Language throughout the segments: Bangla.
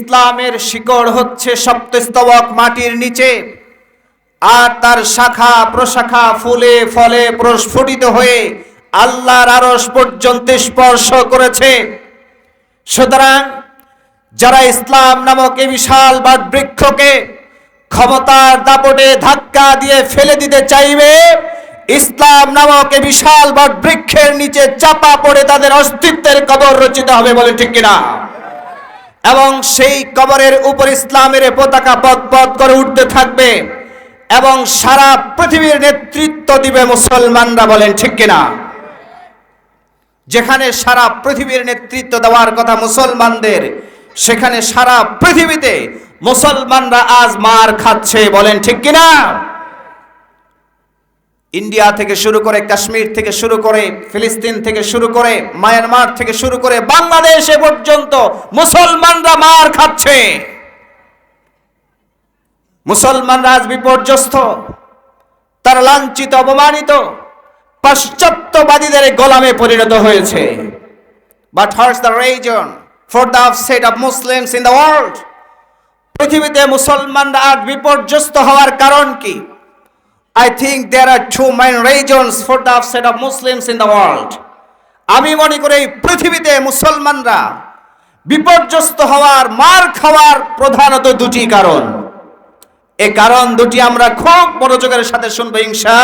ইসলামের শিকড় হচ্ছে সপ্তস্তবক মাটির নিচে, আর তার শাখা প্রশাখা ফুলে ফলে প্রস্ফুটিত হয়ে আল্লাহর আরস পর্যন্ত স্পর্শ করেছে। সুতরাং যারা ইসলাম নামক এই বিশাল বৃক্ষকে ক্ষমতার দাপটে ধাক্কা দিয়ে ফেলে দিতে চাইবে, ইসলাম নামক এই বিশাল বৃক্ষের নিচে চাপা পড়ে তাদের অস্তিত্বের কবর রচিত হবে বলে ঠিক কিনা? এবং সেই কবরের উপর ইসলামের পতাকা পদ করে উঠতে থাকবে এবং সারা পৃথিবীর নেতৃত্ব দিবে মুসলমানরা বলেন, ঠিক কিনা? যেখানে সারা পৃথিবীর নেতৃত্ব দেওয়ার কথা মুসলমানদের, সেখানে সারা পৃথিবীতে মুসলমানরা আজ মার খাচ্ছে বলেন, ঠিক কিনা? ইন্ডিয়া থেকে শুরু করে কাশ্মীর থেকে শুরু করে ফিলিস্তিন থেকে শুরু করে মায়ানমার থেকে শুরু করে বাংলাদেশে পর্যন্ত মুসলমানরা মার খাচ্ছে। মুসলমানরা আজ বিপর্যস্ত, তারা লাঞ্ছিত, অপমানিত, পাশ্চাত্যবাদীদের গোলামে পরিণত হয়েছে। But here's the reason for the upset of Muslims in the world পৃথিবীতে মুসলমানরা আজ বিপর্যস্ত হওয়ার কারণ কি? I think there are two main reasons for the upset of Muslims in the world আমি মনে করি পৃথিবীতে মুসলমানরা বিপর্যস্ত হওয়ার মার খাওয়ার প্রধানত দুটি কারণ। এই কারণ দুটি আমরা খুব মনোযোগের সাথে শুনব ইনশা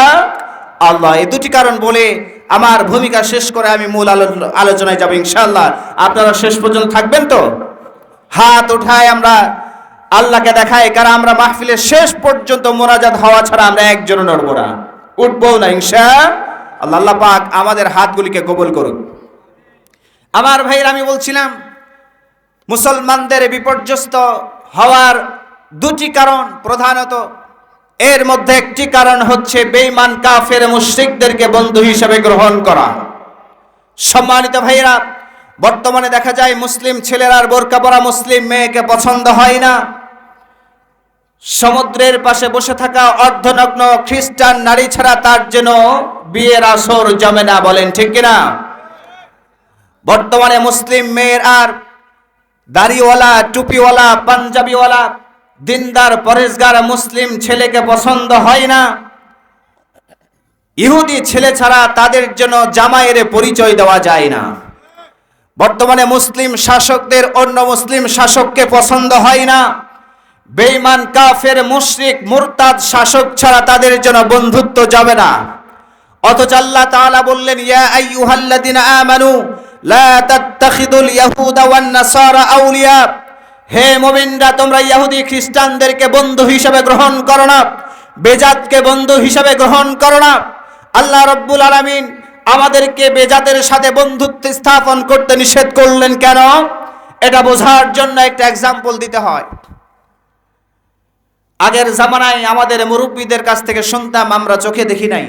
আল্লাহ। এই দুটি কারণ বলে আমার ভূমিকা শেষ করে আমি মূল আলো- আলোচনায় যাব ইনশাআল্লাহ আপনারা শেষ পর্যন্ত থাকবেন তো? হাত উঠায় আমরা আল্লাহকে দেখাই কারণ আমরা মাহফিলের শেষ পর্যন্ত মোনাজাত হওয়া ছাড়া আমরা একজন নড়বো না। উঠবো না, ইনশা আল্লাহ। আল্লাহ পাক আমাদের হাতগুলিকে কবুল করুন আমার ভাইয়ের আমি বলছিলাম, মুসলমানদের বিপর্যস্ত হওয়ার দুটি কারণ প্রধানত, এর মধ্যে একটি কারণ হচ্ছে বেঈমান কাফের মুশরিকদেরকে বন্ধু হিসেবে গ্রহণ করা। সম্মানিত ভাইয়েরা, বর্তমানে দেখা যায় মুসলিম ছেলেরা বোরকা পরা মুসলিম মেয়েকে পছন্দ হয় না। সমুদ্রের পাশে বসে থাকা অর্ধনগ্ন খ্রিস্টান নারী ছাড়া তার জন্য বিয়ের আসর জমে না বলেন, ঠিক কিনা? বর্তমানে মুসলিম মেয়ের আর দাড়িওয়ালা, টুপিওয়ালা, পাঞ্জাবিওয়ালা, দিনদার, পরেশগার মুসলিম ছেলেকে পছন্দ হয় না। ইহুদি ছেলে ছাড়া তাদের জন্য জামাইয়ের পরিচয় দেওয়া যায় না। বর্তমানে মুসলিম শাসকদের অন্য মুসলিম শাসককে পছন্দ হয় না। বেঈমান, কাফের, মুশরিক, মুরতাদ, শাসক ছাড়া তাদের জন্য বন্ধুত্ব যাবে না। অথচ আল্লাহ তাআলা বললেন, ইয়া আইয়ুহাল্লাযিনা আমানু, লা তাত্তাখিদুল ইয়াহুদা ওয়ান নাসারা আউলিয়া। হে মুমিনরা, তোমরা ইহুদি খ্রিস্টানদেরকে বন্ধু হিসাবে গ্রহণ করো না, বেজাতকে বন্ধু হিসাবে গ্রহণ করো না। আল্লাহ রব্বুল আলামিন আমাদেরকে বেজাতের সাথে বন্ধুত্ব স্থাপন করতে নিষেধ করলেন কেন? এটা বোঝার জন্য একটা এক্সাম্পল দিতে হয়। আগের জামানায় আমাদের মুরব্বীদের কাছ থেকে শুনতাম, আমরা চোখে দেখি নাই।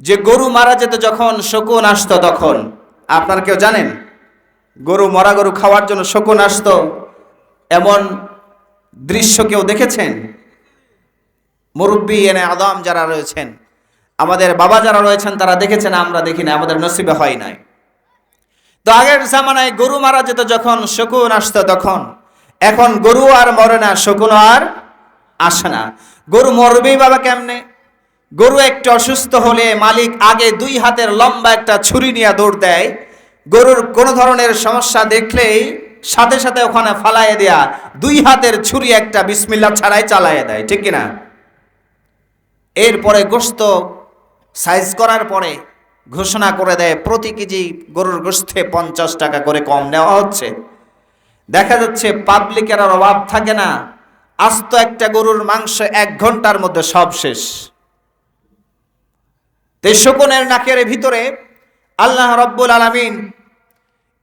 যে গরু মারা যেত যখন শকুন আসত তখন। আপনার কেউ জানেন? গরু, মরা গরু খাওয়ার জন্য শকুন আসতো। এমন দৃশ্য কেউ দেখেছেন? মুরব্বী এনে আদম যারা রয়েছেন, আমাদের বাবা যারা রয়েছেন, তারা দেখেছেন, আমরা দেখি না আমাদের নসিবে হয় নাই। তো আগের জামানায় গরু মারা যেত যখন শকুন আসতো তখন। এখন গরু আর মরে না, শকুন আর আসে না। গরু মরবেই বাবা কেমনে? গরু একটু অসুস্থ হলে মালিক আগে দুই হাতের লম্বা একটা ছুরি নিয়ে দৌড় দেয়। গরুর কোনো ধরনের সমস্যা দেখলেই সাথে সাথে ওখানে ফালাইয়ে দেয়া, দুই হাতের ছুরি একটা বিসমিল্লা ছাড়াই চালাইয়ে দেয়, ঠিক কিনা? এরপরে গোস্ত সাইজ করার পরে ঘোষণা করে দেয়, প্রতি কেজি গরুর গোস্তে পঞ্চাশ টাকা করে কম নেওয়া হচ্ছে। দেখা যাচ্ছে পাবলিকের আর অভাব থাকে না। আস্ত একটা গরুর মাংস এক ঘণ্টার মধ্যে সব শেষ। শকুনের নাকের ভিতরে আল্লাহ রব্বুল আলামিন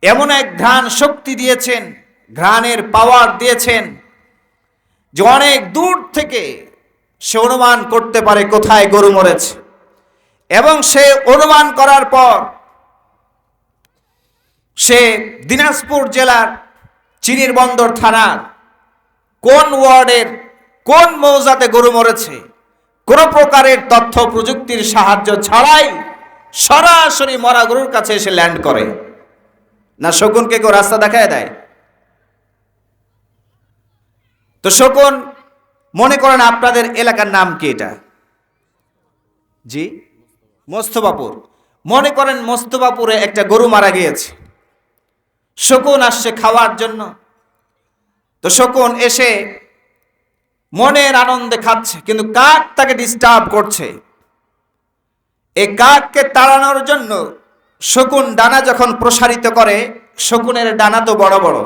এমন এক ঘ্রাণ শক্তি দিয়েছেন, ঘ্রাণের পাওয়ার দিয়েছেন, যে অনেক দূর থেকে সে অনুমান করতে পারে কোথায় গরু মরেছে। এবং সে অনুমান করার পর সে দিনাজপুর জেলার চিনির বন্দর থানার কোন ওয়ার্ডের, কোন মৌজাতে গরু মরেছে, কোন প্রকারের তথ্য প্রযুক্তির সাহায্য ছাড়াই সরাসরি মরা গরুর কাছে এসে ল্যান্ড করে। না শকুনকে কেউ রাস্তা দেখায় দেয়? তো শকুন, মনে করেন আপনাদের এলাকার নাম কি এটা? জি? মোস্তফাপুর। মনে করেন মোস্তফাপুরে একটা গরু মারা গিয়েছে। শকুন আসছে খাওয়ার জন্য। তো শকুন এসে মনের আনন্দে খাচ্ছে, কিন্তু কাক তাকে ডিস্টার্ব করছে। এই কাককে তাড়ানোর জন্য শকুন ডানা যখন প্রসারিত করে, শকুনের ডানা তো বড় বড়।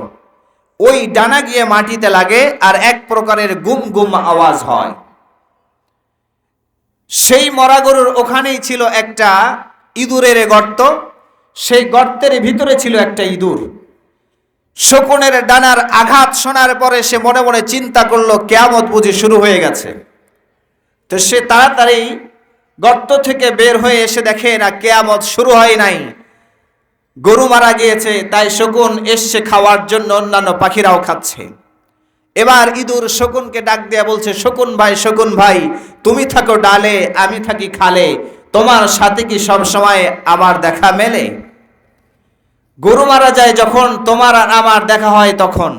ওই ডানা গিয়ে মাটিতে লাগে আর এক প্রকারের গুম গুম আওয়াজ হয়। সেই মরা গরুর ওখানেই ছিল একটা ইঁদুরের গর্ত, সেই গর্তের ভিতরে ছিল একটা ইঁদুর। শকুনের ডানার আঘাত শোনার পরে সে মনে মনে চিন্তা করল, কেয়ামত বুঝি শুরু হয়ে গেছে। তো সে তাড়াতাড়ি গর্ত থেকে বের হয়ে এসে দেখে, না, কেয়ামত শুরু হয় নাই। গরু মারা গিয়েছে, তাই শকুন এসছে খাওয়ার জন্য, অন্যান্য পাখিরাও খাচ্ছে। এবার ইঁদুর শকুনকে ডাক দেয়া বলছে, শকুন ভাই শকুন ভাই, তুমি থাকো ডালে, আমি থাকি খালে। তোমার সাথে কি সব সময় আমার দেখা মেলে? গরু মারা যায় যখন তোমার আর আমার দেখা হয় তখন।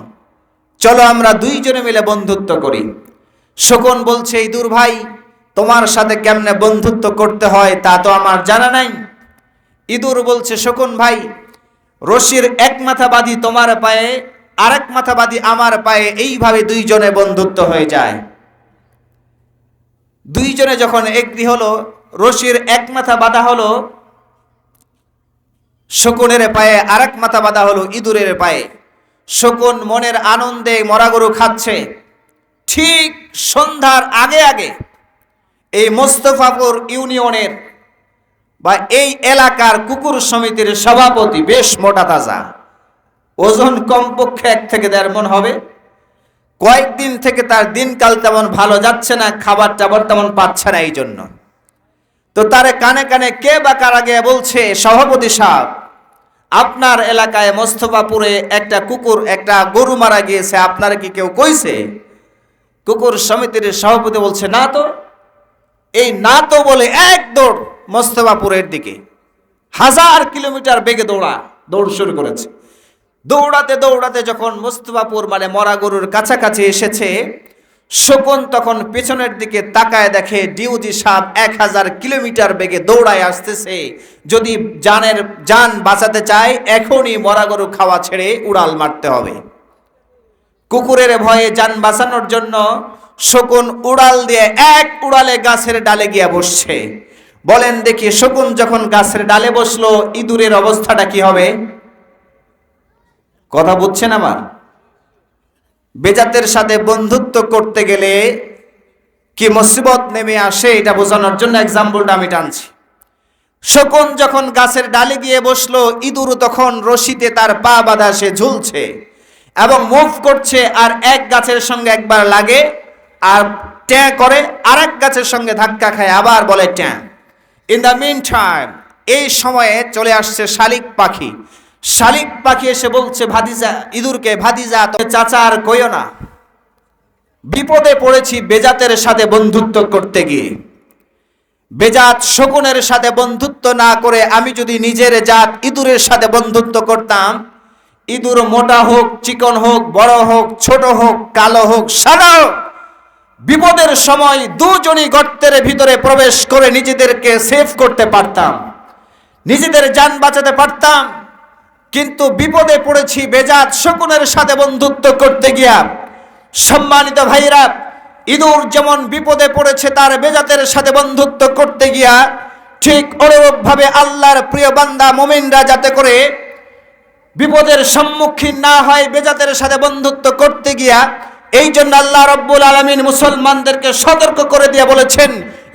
চলো আমরা দুইজনে মিলে বন্ধুত্ব করি। শকুন বলছে, ইঁদুর ভাই, তোমার সাথে কেমনে বন্ধুত্ব করতে হয় তা তো আমার জানা নাই। ইঁদুর বলছে, শকুন ভাই, রশির এক মাথা বাঁধি তোমার পায়ে, আরেক মাথা বাঁধি আমার পায়ে, এইভাবে দুইজনে বন্ধুত্ব হয়ে যায়। দুইজনে যখন একটি হলো, রশির এক মাথা বাঁধা হলো শকুনের পায়ে আরেক মাথা বাঁধা হলো ইঁদুরের পায়ে। শকুন মনের আনন্দে মরা গরু খাচ্ছে। ঠিক সন্ধ্যার আগে আগে এই মোস্তফাপুর ইউনিয়নের বা এই এলাকার কুকুর সমিতির সভাপতি বেশ মোটা তাজা। ওজন কমপক্ষে এক থেকে দেড় মন হবে। কয়েকদিন থেকে তার দিনকাল তেমন ভালো যাচ্ছে না খাবার টাবার তেমন পাচ্ছে না এই জন্য তো তারে কানে কানে কে বা কারা গিয়ে বলছে সভাপতি সাহেব? আপনার এলাকায় মোস্তফাপুরে একটা কুকুর, একটা গরু মারা গিয়েছে, আপনার কি কেউ কইছে? কুকুর সমিতির সভাপতি বলছে, না তো। এই না তো বলে এক দৌড় মোস্তফাপুরের দিকে। হাজার কিলোমিটার বেগে দৌড়া, দৌড় শুরু করেছে। দৌড়াতে দৌড়াতে যখন মোস্তফাপুর মানে মরা গরুর কাছাকাছি এসেছে শকুন তখন পেছনের দিকে তাকায় দেখে ডিউজি সাপ এক হাজার কিলোমিটার বেগে দৌড়ায় আসতেছে। যদি জানের যান বাঁচাতে চায়, এখনই মরা গরু খাওয়া ছেড়ে উড়াল মারতে হবে। কুকুরের ভয়ে যান বাঁচানোর জন্য শকুন উড়াল দিয়ে এক উড়ালে গাছের ডালে গিয়া বসছে। বলেন দেখি শকুন যখন গাছের ডালে বসল, ইঁদুরের অবস্থাটা কি হবে? কথা বুঝছেন আমার? বেজাতের সাথে বন্ধুত্ব করতে গেলে কি মুসিবত নেমে আসে এটা বোঝানোর জন্য এক্সাম্পলটা আমি টানছি। শকুন যখন গাছের ডালে গিয়ে বসল, ইঁদুর তখন রশিতে তার পা বাঁধা, সে ঝুলছে এবং মুভ করছে, আর এক গাছের সঙ্গে একবার লাগে, আর ট্যাঁ করে আর এক গাছের সঙ্গে ধাক্কা খায়, আবার বলে ট্যাঁ। ইন দ্য মিন টাইম এই সময়ে চলে আসছে শালিক পাখি। শালিক পাখি এসে বলছে ভাদিজা ইঁদুরকে, ভাতিজা তবে চাচা আর কইও না। বিপদে পড়েছি বেজাতের সাথে বন্ধুত্ব করতে গিয়ে। বেজাত শকুনের সাথে বন্ধুত্ব না করে আমি যদি নিজের জাত ইঁদুরের সাথে বন্ধুত্ব করতাম, ইঁদুর মোটা হোক, চিকন হোক, বড় হোক, ছোট হোক, কালো হোক, সাদা হোক, বিপদের সময় দুজনই গর্তের ভিতরে প্রবেশ করে নিজেদেরকে সেভ করতে পারতাম। নিজেদের যান বাঁচাতে পারতাম কিন্তু বিপদে পড়েছি বেজাত শকুনের সাথে বন্ধুত্ব করতে গিয়া। সম্মানিত ভাইরা ইঁদুর যেমন বিপদে পড়েছে, তার বেজাতের সাথে বন্ধুত্ব করতে গিয়া ঠিক অনুরূপভাবে আল্লাহর প্রিয় বান্দা মোমিনরা যাতে করে বিপদের সম্মুখীন না হয়, বেজাতের সাথে বন্ধুত্ব করতে গিয়া, এই জন্য আল্লাহ রব্বুল আলমিন মুসলমানদেরকে সতর্ক করে দিয়ে বলেছেন,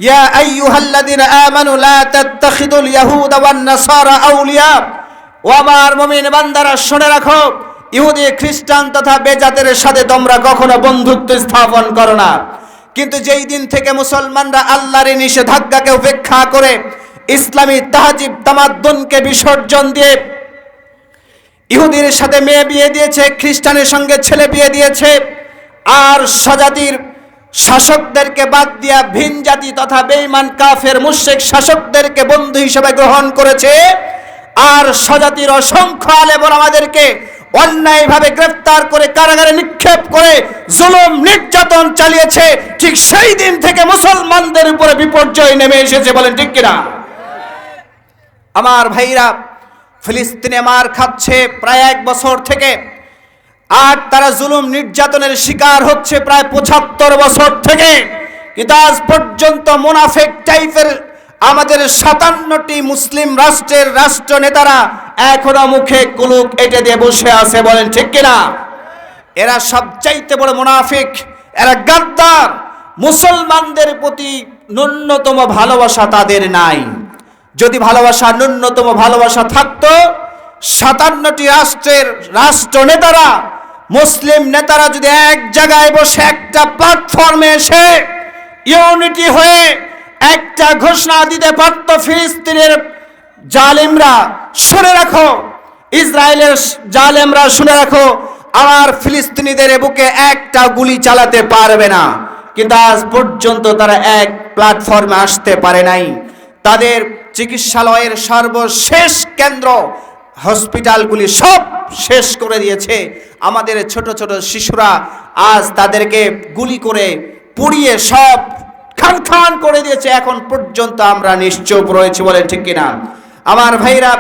ইয়া আইয়ুহাল্লাযীনা আমানু লা তাত্তাখিদুল ইয়াহুদা ওয়ান নাসারা আউলিয়া। ও আমার মুমিন বান্দারা, শুনে রাখো, ইহুদি, খ্রিস্টান তথা বেজাতের সাথে তোমরা কখনো বন্ধুত্ব স্থাপন করো না। কিন্তু যেই দিন থেকে মুসলমানরা আল্লাহর নিষেধাজ্ঞাকে উপেক্ষা করে ইসলামী তাহাজিব, তামাদ্দুনকে বিসর্জন দিয়ে ইহুদির সাথে মেয়ে বিয়ে দিয়েছে, খ্রিস্টানের সঙ্গে ছেলে বিয়ে দিয়েছে, আর স্বজাতির শাসকদেরকে বাদ দিয়া ভিন জাতি তথা বেঈমান, কাফের মুশেক শাসকদেরকে বন্ধু হিসেবে গ্রহণ করেছে আর স্বজাতির অসংখ্য আলেমর আমাদেরকে অন্যায়ভাবে গ্রেফতার করে কারাগারে নিক্ষেপ করে জুলুম নির্যাতন চালিয়েছে, ঠিক সেই দিন থেকে মুসলমানদের উপরে বিপর্যয় নেমে এসেছে, বলেন ঠিক কিনা? আমার ভাইরা ফিলিস্তিনে মার খাচ্ছে প্রায় এক বছর থেকে, আর তারা জুলুম নির্যাতনের শিকার হচ্ছে প্রায় পঁচাত্তর বছর থেকে, কিন্তু আজ পর্যন্ত মুনাফেক টাইপের আমাদের সাতান্নটি মুসলিম রাষ্ট্রের রাষ্ট্র নেতারা এখনও মুখে কুলুক এটে দিয়ে বসে আছে বলেন ঠিক কিনা? এরা সবচাইতে বড় মুনাফিক, এরা গাদ্দার। মুসলমানদের প্রতি ন্যূনতম ভালোবাসা তাদের নাই। যদি ভালোবাসা, ন্যূনতম ভালোবাসা থাকতো, সাতান্নটি রাষ্ট্রের রাষ্ট্র নেতারা, মুসলিম নেতারা যদি এক জায়গায় বসে একটা প্ল্যাটফর্মে এসে ইউনিটি হয়ে একটা ঘোষণা দিতে পারত ফিলিস্তিনের জালিমরা। শুনে রাখো, ইসরায়েলের জালেমরা শুনে রাখো, আমার ফিলিস্তিনিদের বুকে একটা গুলি চালাতে পারবে না। কিন্তু আজ পর্যন্ত তারা এক প্ল্যাটফর্মে আসতে পারে নাই। তাদের চিকিৎসালয়ের সর্বশেষ কেন্দ্র, হসপিটালগুলি সব শেষ করে দিয়েছে। আমাদের ছোট ছোট শিশুরা আজ তাদেরকে গুলি করে পুড়িয়ে সব খান করে দিয়েছে। এখন পর্যন্ত আমরা নিশ্চুপ রয়েছি বলেন ঠিক কিনা? আমার ভাইরা,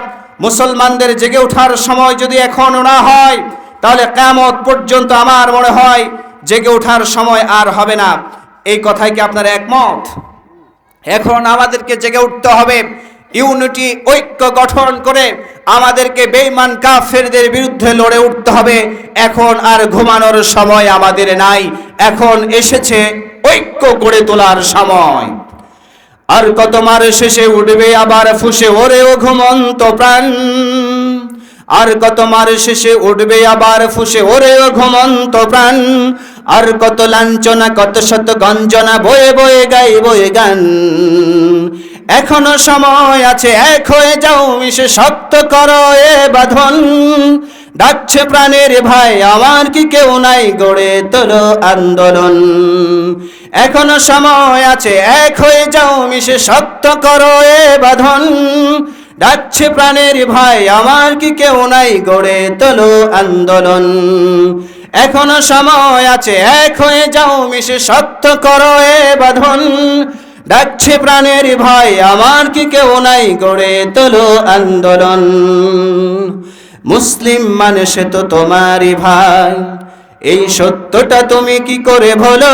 মুসলমানদের জেগে ওঠার সময় যদি এখনও না হয়, তাহলে কেমত পর্যন্ত আমার মনে হয় জেগে ওঠার সময় আর হবে না। এই কথায় কি আপনার একমত? এখন আমাদেরকে জেগে উঠতে হবে। ইউনিটি, ঐক্য গঠন করে আমাদেরকে বেঈমান কাফেরদের বিরুদ্ধে লড়ে উঠতে হবে। এখন আর ঘুমানোর সময় আমাদের নাই। এখন এসেছে ঐক্য গড়ে তোলার সময়। আর কত মার শেষে উঠবে আবার ফুসে, ওরে ও ঘুমন্ত প্রাণ। আর কত মার শেষে উঠবে আবার ফুসে, ওরে ও ঘুমন্ত প্রাণ। আর কত লাঞ্ছনা, কত শত গঞ্জনা, বয়ে বয়ে গাই বয়ে গান। এখনও সময় আছে, এক হয়ে যাও, মিশে শক্ত করো এ বাঁধন। ডাকছে প্রাণের ভাই আমার কি কেউ নাই গড়ে তোলো আন্দোলন। এখনও সময় আছে, এক হয়ে যাও, মিশে শক্ত করো এ বাঁধন। ডাকছে প্রাণের ভাই আমার কি কেউ নাই গড়ে তোলো আন্দোলন। এখনও সময় আছে, এক হয়ে যাও, মিশে শক্ত করো এ বাঁধন। ডাকছে প্রাণের ভাই আমার কি কেউ নাই গড়ে তোলো আন্দোলন। মুসলিম মানে সে তো তোমারই ভাই। এই সত্যটা তুমি কি করে বলো?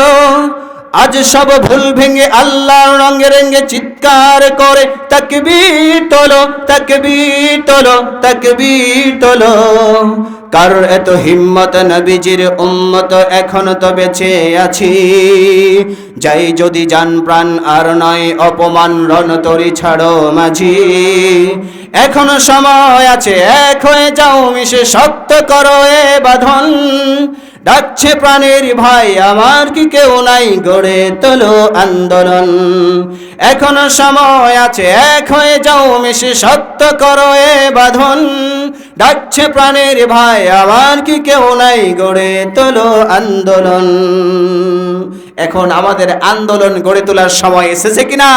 আজ সব ভুল ভেঙে আল্লাহ রঙে রেঙ্গে চিৎকার করে, তাকবীর তোলো তাকবীর তোলো তাকবীর তোলো। কারোর এত হিম্মত নবীজির উম্মত এখনও তো বেঁচে আছি? যাই যদি জান প্রাণ আর নয়, অপমান রণতরি ছাড়ো মাঝি। এখনও সময় আছে, এক হয়ে যাও মিশে, শক্ত করো এ বাঁধন। ডাকছে প্রাণের ভাই আমার কি কেউ নাই, গড়ে তোলো আন্দোলন। এখনও সময় আছে, এক হয়ে যাও মিশে, শক্ত করো এ বাঁধন। ডাকছে প্রাণের ভাই আমার কি কেউ নাই গড়ে তোলো আন্দোলন? এখন আমাদের আন্দোলন গড়ে তোলার সময় এসেছে কিনা?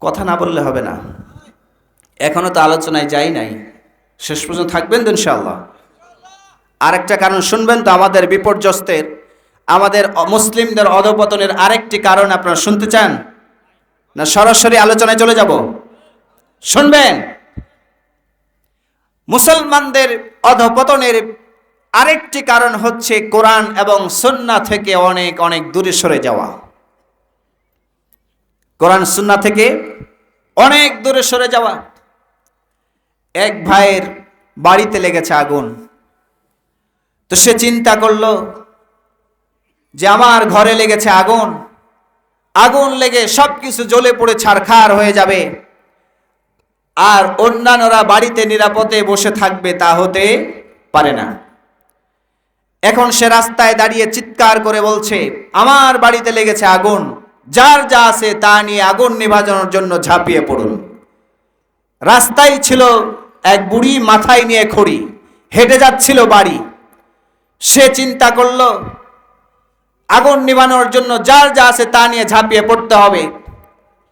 কথা না বললে হবে না। এখনও তো আলোচনায় যাই নাই। শেষ পর্যন্ত থাকবেন তো ইনশাল্লাহ আরেকটা কারণ শুনবেন তো আমাদের বিপর্যস্তের, আমাদের মুসলিমদের অধপতনের আরেকটি কারণ আপনারা শুনতে চান? না সরাসরি আলোচনায় চলে যাব? শুনবেন? মুসলমানদের অধপতনের আরেকটি কারণ হচ্ছে কোরআন এবং সুন্না থেকে অনেক অনেক দূরে সরে যাওয়া। কোরআন সুন্না থেকে অনেক দূরে সরে যাওয়া। এক ভাইয়ের বাড়িতে লেগেছে আগুন। তো সে চিন্তা করল যে আমার ঘরে লেগেছে আগুন। আগুন লেগে সব কিছু জ্বলে পড়ে ছারখার হয়ে যাবে। আর অন্যান্যরা বাড়িতে নিরাপদে বসে থাকবে তা হতে পারে না। এখন সে রাস্তায় দাঁড়িয়ে চিৎকার করে বলছে, আমার বাড়িতে লেগেছে আগুন। যার যা আছে তা নিয়ে আগুন নিভাজানোর জন্য ঝাঁপিয়ে পড়ুন। রাস্তায় ছিল এক বুড়ি মাথায় নিয়ে খড়ি, হেঁটে যাচ্ছিল বাড়ি। সে চিন্তা করল, আগুন নিভানোর জন্য যার যা আছে তা নিয়ে ঝাঁপিয়ে পড়তে হবে।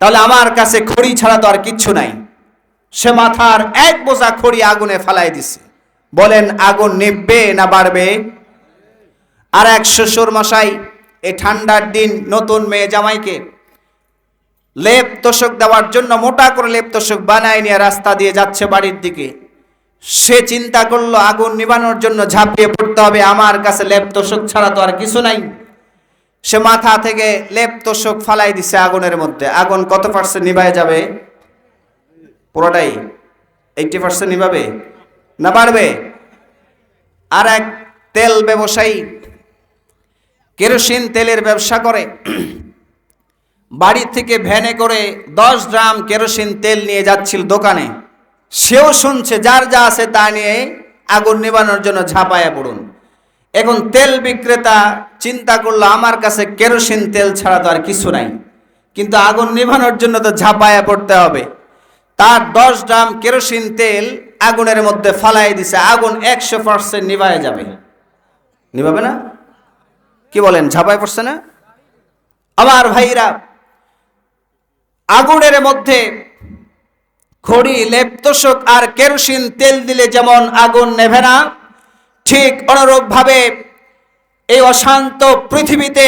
তাহলে আমার কাছে খড়ি ছাড়া তো আর কিচ্ছু নাই। সে মাথার এক বোঝা খড়ি আগুনে ফালাই দিছে। বলেন, আগুন নিববে না বাড়বে? আর এক শ্বশুর মশাই এই ঠান্ডার দিন নতুন মেয়ে জামাইকে লেপ তোষক দেওয়ার জন্য মোটা করে লেপ তোষক বানায় নিয়ে রাস্তা দিয়ে যাচ্ছে বাড়ির দিকে। সে চিন্তা করল, আগুন নিবানোর জন্য ঝাঁপিয়ে পড়তে হবে, আমার কাছে লেপ তোষক ছাড়া তো আর কিছু নাই। সে মাথা থেকে লেপ তোষক ফালাই দিছে আগুনের মধ্যে। আগুন কত পার্সেন্ট নিভায় যাবে? পুরোটাই এইটি পার্সেন্ট নিভাবে না বাড়বে? আর এক তেল ব্যবসায়ী কেরোসিন তেলের ব্যবসা করে। বাড়ি থেকে ভ্যানে করে দশ গ্রাম কেরোসিন তেল নিয়ে যাচ্ছিল দোকানে। সেও শুনছে, যার যা আছে তা নিয়ে আগুন নিবানোর জন্য ঝাঁপায়া পড়ুন। এখন তেল বিক্রেতা চিন্তা করল, আমার কাছে কেরোসিন তেল ছাড়া তো আর কিছু নাই। কিন্তু আগুন নিভানোর জন্য তো ঝাঁপায়া পড়তে হবে। তার দশ গ্রাম কেরোসিন তেল আগুনের মধ্যে ফালাই দিছে, আগুন একশো পার্সেন্ট নিভায় যাবে। নিভাবে না? কি বলেন, ঝাঁপায় পড়ছে না? আমার ভাইরা, আগুনের মধ্যে খড়ি লেপতোষক আর কেরোসিন তেল দিলে যেমন আগুন নেভে না, ঠিক অনুরূপভাবে এই অশান্ত পৃথিবীতে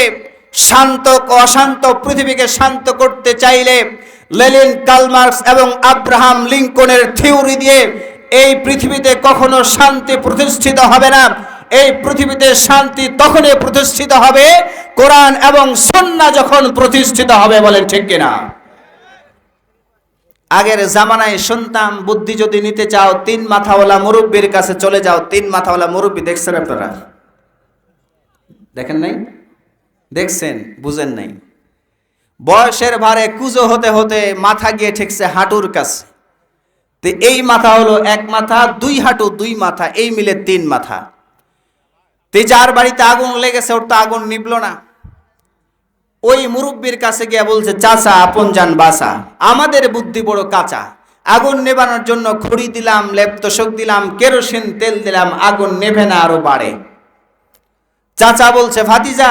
শান্ত অশান্ত পৃথিবীকে শান্ত করতে চাইলে লেলিন কালমার্কস এবং আব্রাহাম লিঙ্কনের থিওরি দিয়ে এই পৃথিবীতে কখনো শান্তি প্রতিষ্ঠিত হবে না। এই পৃথিবীতে শান্তি তখনই প্রতিষ্ঠিত হবে, কোরআন এবং সন্না যখন প্রতিষ্ঠিত হবে বলেন ঠিক কিনা? আগের জামানায় শুনতাম, বুদ্ধি যদি নিতে চাও, তিন মাথাওয়ালা মুরব্বীর কাছে চলে যাও। তিন মাথাওয়ালা মুরব্বী, দেখছেন আপনারা? দেখেন নাই? দেখছেন, বুঝেন নাই? বয়সের ভারে কুজো হতে হতে মাথা গিয়ে ঠেকছে হাঁটুর কাছে। তো এই মাথা হলো এক মাথা, দুই হাঁটু, দুই মাথা, এই মিলে তিন মাথা। তে যার বাড়িতে আগুন লেগেছে, ওর তো আগুন নিবল না। ওই মুরব্বীর কাছে গিয়ে বলছে, চাচা, আপন যান বাসা আমাদের বুদ্ধি বড় কাঁচা। আগুন নেবানোর জন্য খড়ি দিলাম লেপ্তশোক দিলাম, কেরোসিন, তেল দিলাম, আগুন নেভে না আরও বাড়ে। চাচা বলছে, ভাতিজা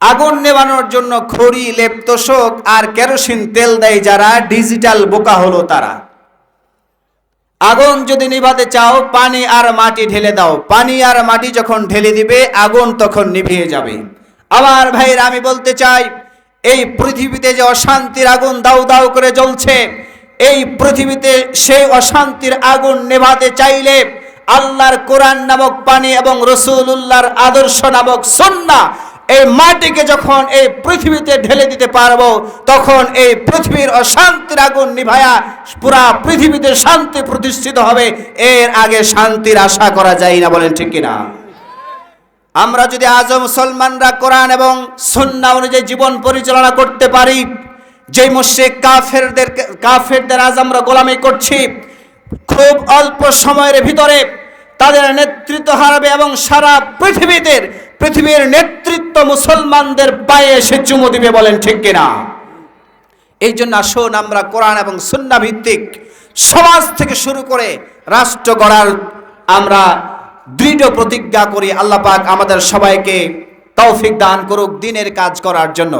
আগুন নেবানোর জন্য খড়ি, লেপ্তশোক আর কেরোসিন তেল দেয় যারা ডিজিটাল বোকা হলো তারা। আগুন যদি নিভাতে চাও, পানি আর মাটি ঢেলে দাও। পানি আর মাটি যখন ঢেলে দিবে, আগুন তখন নিভিয়ে যাবে। আবার ভাইরা আমি বলতে চাই, এই পৃথিবীতে যে অশান্তির আগুন দাউ দাউ করে জ্বলছে, এই পৃথিবীতে সেই অশান্তির আগুন নেভাতে চাইলে আল্লাহর কোরআন নামক পানি এবং রসুল্লাহর আদর্শ নামক সন্না এই মাটিকে যখন এই পৃথিবীতে ঢেলে দিতে পারব, তখন এই পৃথিবীর অশান্তির আগুন নিভায়া পুরা পৃথিবীতে শান্তি প্রতিষ্ঠিত হবে। এর আগে শান্তির আশা করা যায় না বলেন ঠিক কিনা? আমরা যদি আজও মুসলমানরা কোরআন এবং সন্না অনুযায়ী জীবন পরিচালনা করতে পারি যে মুশ্রিক কাফেরদের কাফেরদের আজ আমরা গোলামি করছি, খুব অল্প সময়ের ভিতরে তাদের নেতৃত্ব হারাবে এবং সারা পৃথিবীতে পৃথিবীর নেতৃত্ব মুসলমানদের পায়ে এসে চুমু দিবে বলেন ঠিক কিনা? এই জন্য আসুন আমরা কোরআন এবং সুন্না ভিত্তিক সমাজ থেকে শুরু করে রাষ্ট্র গড়ার আমরা দৃঢ় প্রতিজ্ঞা করি। আল্লাহ পাক আমাদের সবাইকে তৌফিক দান করুক দিনের কাজ করার জন্য।